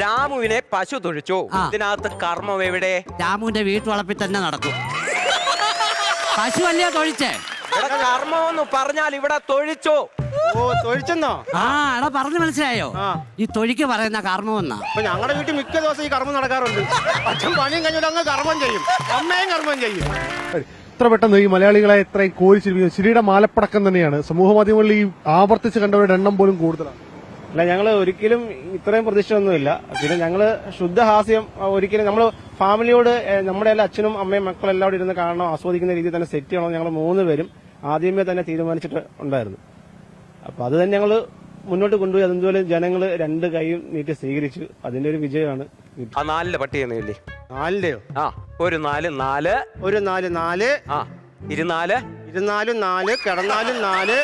രാമുവിനെ പശു തൊഴിച്ചു ആ. ഇതിനകത്ത് കർമ്മം എവിടെ? രാമുവിന്റെ വീട്ടുവളപ്പിൽ തന്നെ നടക്കും. പശു അല്ലയോ തൊഴിച്ചേ? ഇവിടെ കർമ്മം എന്ന് പറഞ്ഞാൽ ഇവിടെ തൊഴിച്ചു. ഓ തൊഴിച്ചെന്നോ? ആ എടാ പറഞ്ഞു മനസ്സിലായോ? ആ. ഈ തൊഴിക്ക് പറയുന്ന കർമ്മമെന്നാ അപ്പൊ ഞങ്ങളുടെ വീട്ടിൽ മിക്ക ദിവസം ഈ കർമ്മം നടക്കാറുണ്ട്. അച്ഛൻ പണിയും കഴിഞ്ഞാൽ അങ്ങ് കർമ്മം ചെയ്യും. അമ്മയും കർമ്മം ചെയ്യും. ഇത്ര പെട്ടെന്ന് ഈ മലയാളികളെ ഇത്രയും കോരിച്ചിരിക്കുന്നത് ശരിയുടെ മാലപ്പടക്കം തന്നെയാണ്. സമൂഹ മാധ്യമങ്ങളിൽ ഈ ആവർത്തിച്ച് കണ്ടവരുടെ എണ്ണം പോലും കൂടുതലാണ്. അല്ല ഞങ്ങൾ ഒരിക്കലും ഇത്രയും പ്രതീക്ഷയൊന്നുമില്ല. പിന്നെ ഞങ്ങൾ ശുദ്ധ ഹാസ്യം ഒരിക്കലും നമ്മൾ ഫാമിലിയോട് നമ്മുടെ എല്ലാ അച്ഛനും അമ്മയും മക്കളും എല്ലാവരും ഇരുന്ന് കാണണം ആസ്വദിക്കുന്ന രീതിയിൽ തന്നെ സെറ്റ് ചെയ്യണം ഞങ്ങൾ മൂന്ന് പേരും ആദ്യമേ തന്നെ തീരുമാനിച്ചിട്ട് ഉണ്ടായിരുന്നു. അപ്പൊ അത് തന്നെ ഞങ്ങൾ മുന്നോട്ട് കൊണ്ടുപോയി. അതുപോലെ ജനങ്ങൾ രണ്ട് കൈയും നീട്ടി സ്വീകരിച്ചു. അതിന്റെ ഒരു വിജയമാണ്. ആ നാലിലെ പട്ടിയെന്നില്ലേ നാലിലെയോ ആ ഒരു നാല് നാല്. ഒരു നാല് നാല്. ആ ഇരുനാല്. ഇരുന്നാലും നാല് കിടന്നാലും നാല്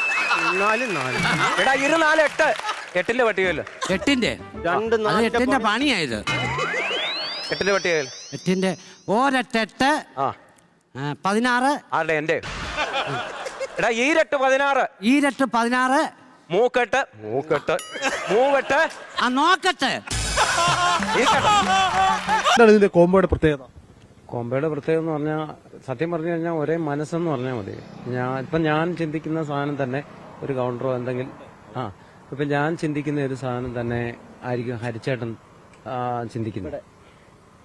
നിന്നാലും നാല്. എടാ ഇരുനാല് എട്ട്. എട്ടിന്റെ പട്ടികയിൽ. എട്ടിന്റെ? രണ്ട് അത് നാല് എട്ടിന്റെ പണിയായത്. എട്ടിന്റെ പട്ടികയിൽ എട്ടിന്റെ ഒരെട്ടെട്ട് ആ. ആ, പതിനാറ്. ആരുടെ? എന്റെ. എടാ ഈരട്ട് പതിനാറ്. ഈരട്ട് പതിനാറ്. മൂക്കെട്ട്. മൂക്കെട്ട്. മൂവെട്ട്. ആ നോക്കട്ടെ. എന്താണ് ഇതിന്റെ കോമ്പോയുടെ പ്രത്യേകത? കോമ്പയുടെ പ്രത്യേകത എന്ന് പറഞ്ഞാൽ സത്യം പറഞ്ഞു കഴിഞ്ഞാൽ ഒരേ മനസ്സെന്ന് പറഞ്ഞാൽ മതി. ഞാൻ ഇപ്പൊ ഞാൻ ചിന്തിക്കുന്ന സാധനം തന്നെ ഒരു കൗണ്ടറോ എന്തെങ്കിലും ആ ഇപ്പൊ ഞാൻ ചിന്തിക്കുന്ന ഒരു സാധനം തന്നെ ആയിരിക്കും ഹരിച്ചേട്ടൻ ചിന്തിക്കുന്നത്.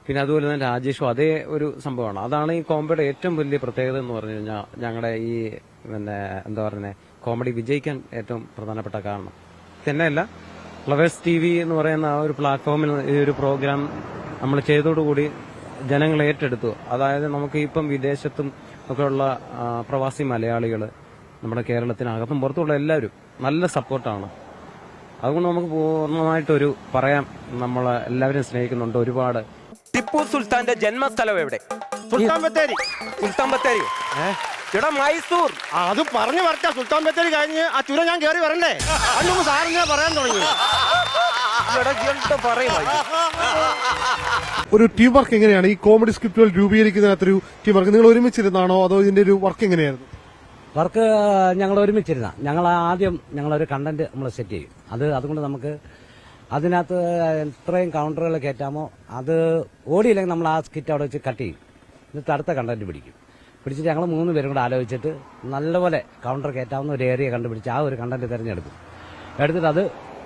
പിന്നെ അതുപോലെ തന്നെ രാജേഷും അതേ ഒരു സംഭവമാണ്. അതാണ് ഈ കോമഡിയുടെ ഏറ്റവും വലിയ പ്രത്യേകത എന്ന് പറഞ്ഞു കഴിഞ്ഞാൽ ഞങ്ങളുടെ ഈ പിന്നെ എന്താ പറയുന്നത് കോമഡി വിജയിക്കാൻ ഏറ്റവും പ്രധാനപ്പെട്ട കാരണം. തന്നെയല്ല ഫ്ലവേഴ്സ് ടി വി എന്ന് പറയുന്ന ആ ഒരു പ്ലാറ്റ്ഫോമിൽ ഈ ഒരു പ്രോഗ്രാം നമ്മൾ ചെയ്തതോടുകൂടി ജനങ്ങൾ ഏറ്റെടുത്തു. അതായത് നമുക്ക് ഇപ്പം വിദേശത്തും ഒക്കെയുള്ള പ്രവാസി മലയാളികൾ നമ്മുടെ കേരളത്തിനകത്തും പുറത്തുള്ള എല്ലാവരും നല്ല സപ്പോർട്ടാണ്. അതുകൊണ്ട് നമുക്ക് പൂർണമായിട്ടൊരു പറയാം. നമ്മൾ എല്ലാവരും സ്നേഹിക്കുന്നുണ്ട്. ഒരുപാട്. ടിപ്പു സുൽത്താന്റെ ജന്മസ്ഥലം എവിടെ? സുൽത്താൻ ബത്തേരി. സുൽത്താൻ ബത്തേരി എടാ മൈസൂർ. അത് പറഞ്ഞു വരട്ടെ സുൽത്താൻ ബത്തേരി കഴിഞ്ഞ് ആ ചുരം ഞാൻ കയറി വരണ്ടേ? അന്നും സാറിന് പറയാൻ തുടങ്ങി. ഒരു ടീം വർക്ക് എങ്ങനെയാണ്? ഈ കോമഡി സ്ക്രിപ്റ്റുകൾ രൂപീകരിക്കുന്നതിനകത്തൊരു ടീം വർക്ക് നിങ്ങൾ ഒരുമിച്ചിരുന്നാണോ? അതോ ഇതിന്റെ ഒരു വർക്ക് എങ്ങനെയായിരുന്നു? വർക്ക് ഞങ്ങൾ ഒരുമിച്ചിരുന്ന. ഞങ്ങൾ ആദ്യം ഞങ്ങളൊരു കണ്ടന്റ് നമ്മൾ സെറ്റ് ചെയ്യും. അത് അതുകൊണ്ട് നമുക്ക് അതിനകത്ത് എത്രയും കൗണ്ടറുകൾ കയറ്റാമോ അത് ഓടിയില്ലെങ്കിൽ നമ്മൾ ആ സ്കിറ്റ് അവിടെ വെച്ച് കട്ട് ചെയ്യും. എന്നിട്ട് അടുത്ത കണ്ടന്റ് പിടിക്കും. പിടിച്ചിട്ട് ഞങ്ങൾ മൂന്ന് പേരും കൂടെ ആലോചിച്ചിട്ട് നല്ലപോലെ കൗണ്ടർ കയറ്റാവുന്ന ഒരു ഏരിയ കണ്ടുപിടിച്ച് ആ ഒരു കണ്ടന്റ് തിരഞ്ഞെടുക്കും. എടുത്തിട്ട് അത്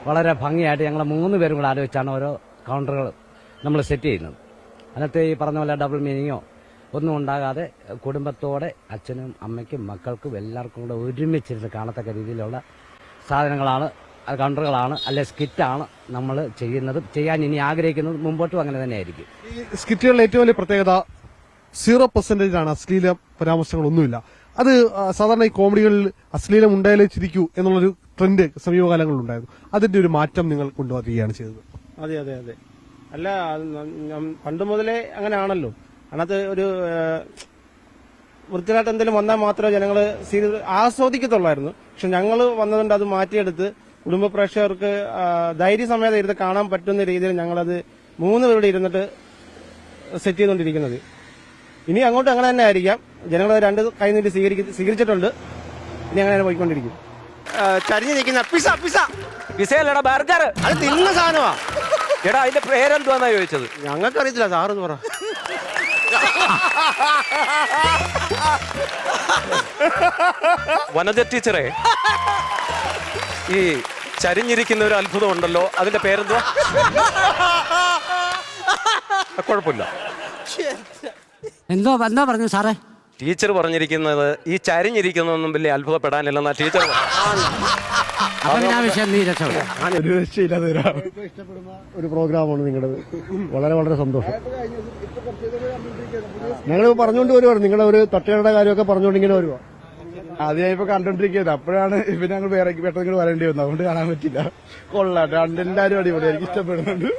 വളരെ ഭംഗിയായിട്ട് ഞങ്ങൾ മൂന്ന് പേരും കൂടെ ആലോചിച്ചാണ് ഓരോ കൗണ്ടറുകൾ നമ്മൾ സെറ്റ് ചെയ്യുന്നത്. അതിനകത്ത് ഈ പറഞ്ഞ പോലെ ഡബിൾ മീനിങ്ങോ ഒന്നും ഉണ്ടാകാതെ കുടുംബത്തോടെ അച്ഛനും അമ്മയ്ക്കും മക്കൾക്കും എല്ലാവർക്കും കൂടെ ഒരുമിച്ചിരുന്ന് കാണത്തക്ക രീതിയിലുള്ള സാധനങ്ങളാണ് കണ്ടറുകളാണ് അല്ലെ സ്കിറ്റാണ് നമ്മൾ ചെയ്യുന്നതും ചെയ്യാൻ ഇനി ആഗ്രഹിക്കുന്നതും മുമ്പോട്ടും അങ്ങനെ തന്നെയായിരിക്കും. ഈ സ്കിറ്റുകളിലെ ഏറ്റവും വലിയ പ്രത്യേകത സീറോ പെർസെന്റേജ് ആണ് അശ്ലീല പരാമർശങ്ങളൊന്നുമില്ല. അത് സാധാരണ ഈ കോമഡികളിൽ അശ്ലീലം ഉണ്ടായാലേ ചിരിക്കൂ എന്നുള്ളൊരു ട്രെൻഡ് സമീപകാലങ്ങളിൽ ഉണ്ടായിരുന്നു അതിന്റെ ഒരു മാറ്റം നിങ്ങൾ കൊണ്ടുവരികയാണ് ചെയ്തത്. അതെ അതെ അതെ. അല്ല പണ്ട് മുതലേ അങ്ങനെ ആണല്ലോ അതിനകത്ത് ഒരു വൃത്തിയായിട്ട് എന്തെങ്കിലും വന്നാൽ മാത്രമേ ജനങ്ങൾ സീരിയൽ ആസ്വദിക്കത്തുള്ളായിരുന്നു. പക്ഷെ ഞങ്ങൾ വന്നതുകൊണ്ട് അത് മാറ്റിയെടുത്ത് കുടുംബ പ്രേക്ഷകർക്ക് ധൈര്യസമേതം ഇരുന്ന് കാണാൻ പറ്റുന്ന രീതിയിൽ ഞങ്ങളത് മൂന്ന് പേരുടെ ഇരുന്നിട്ട് സെറ്റ് ചെയ്തുകൊണ്ടിരിക്കുന്നത്. ഇനി അങ്ങോട്ട് അങ്ങനെ തന്നെ ആയിരിക്കാം. ജനങ്ങൾ രണ്ട് കൈ നീട്ടി സ്വീകരിക്ക സ്വീകരിച്ചിട്ടുണ്ട്. ഇനി അങ്ങനെ തന്നെ പോയിക്കൊണ്ടിരിക്കും. ചരിഞ്ഞു നിൽക്കുന്ന പിസ പിസ. പിസയല്ലടാ ബർഗർ. അത് തിന്ന സാധനമാ. എടാ അതിന്റെ പേരെന്തുവാന്നാ ചോദിച്ചത്? ഞങ്ങൾക്ക് അറിയത്തില്ല സാറെന്ന് പറ. വനജ ടീച്ചറെ ഈ ചരിഞ്ഞിരിക്കുന്ന ഒരു അത്ഭുതം ഉണ്ടല്ലോ. അതിന്റെ പേരെന്തുവാ? കുഴപ്പമില്ല. എന്തോ എന്താ പറഞ്ഞു സാറേ? ടീച്ചർ പറഞ്ഞിരിക്കുന്നത് ഈ ചരിഞ്ഞിരിക്കുന്നൊന്നും വലിയ അത്ഭുതപ്പെടാനില്ലെന്നാ ടീച്ചർ ഒരു രക്ഷയില്ലാതെ ഒരു പ്രോഗ്രാമാണ് നിങ്ങളുടെ വളരെ വളരെ സന്തോഷം. ഞങ്ങൾ പറഞ്ഞുകൊണ്ട് വരുവാണ്. നിങ്ങളുടെ ഒരു തട്ടുകയുടെ കാര്യമൊക്കെ പറഞ്ഞുകൊണ്ട് ഇങ്ങനെ വരുവാ. അത് ഞാൻ ഇപ്പൊ കണ്ടോണ്ടിരിക്കുന്നത് അപ്പോഴാണ് ഇപ്പൊ ഞങ്ങൾ വേറെ പെട്ടെന്ന് ഇങ്ങോട്ട് വരേണ്ടി വന്നത്. അതുകൊണ്ട് കാണാൻ പറ്റില്ല. കൊള്ളാം. രണ്ടെല്ലാരും അടിപൊളി എനിക്ക് ഇഷ്ടപ്പെടുന്നുണ്ട്.